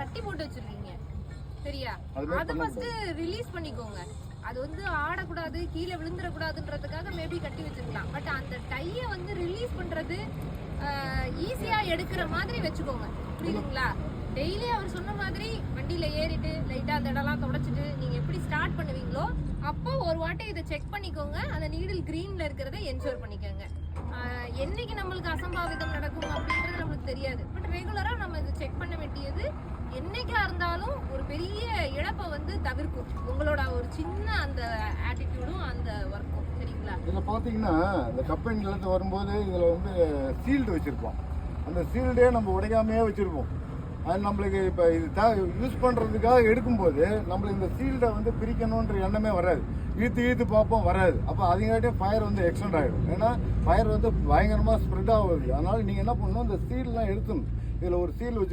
கட்டி போட்டு வச்சிருக்கீங்க. சரியா? அது ஃபர்ஸ்ட் ரிலீஸ் பண்ணிக்கோங்க. அது வந்து ஆடக்கூடாது கீழே விழுந்துடக்கூடாதுன்றதுக்காக மேபி கட்டி வச்சிருக்கலாம். பட் அந்த டையை வந்து ரிலீஸ் பண்றது ஈஸியா எடுக்கிற மாதிரி வச்சுக்கோங்க. புரியுதுங்களா? டெய்லி அவர் சொன்ன மாதிரி வண்டியில ஏறிட்டு லைட்டா அந்த இடம்லாம் தொடச்சிட்டு நீங்க எப்படி ஸ்டார்ட் பண்ணுவீங்களோ அப்போ ஒரு வாட்டி இதை செக் பண்ணிக்கோங்க. அந்த நீடில் கிரீன்ல இருக்கிறத என்ஷூர் பண்ணிக்கோங்க. என்னைக்கு நம்மளுக்கு அசம்பாவிதம் நடக்கும் அப்படின்றது செக் பண்ண வேண்டியது. என்னைக்கா இருந்தாலும் ஒரு பெரிய இழப்பை வந்து தவிர்க்கும். உங்களோட ஒரு சின்ன அந்த ஆட்டிடியூடும் அந்த ஒர்க்கும் சரிங்களா? இதில் பார்த்தீங்கன்னா இந்த கம்பெனிலேருந்து வரும்போது இதில் வந்து சீல்டு வச்சுருப்போம். அந்த சீல்டே நம்ம உடைக்காமையே வச்சுருப்போம். அது நம்மளுக்கு இப்போ இது த யூஸ் பண்ணுறதுக்காக எடுக்கும்போது நம்மளுக்கு இந்த சீல்டை வந்து பிரிக்கணுன்ற எண்ணமே வராது. இழுத்து இழுத்து பார்ப்போம் வராது. அப்போ அதுங்காட்டியும் ஃபயர் வந்து எக்ஸ்டெண்ட் ஆகிடும் ஏன்னா ஃபயர் வந்து பயங்கரமாக ஸ்ப்ரெட் ஆகுது. அதனால் நீங்கள் என்ன பண்ணணும் இந்த சீல்லாம் எடுத்துணும் இதில் ஒரு சீல் வச்சு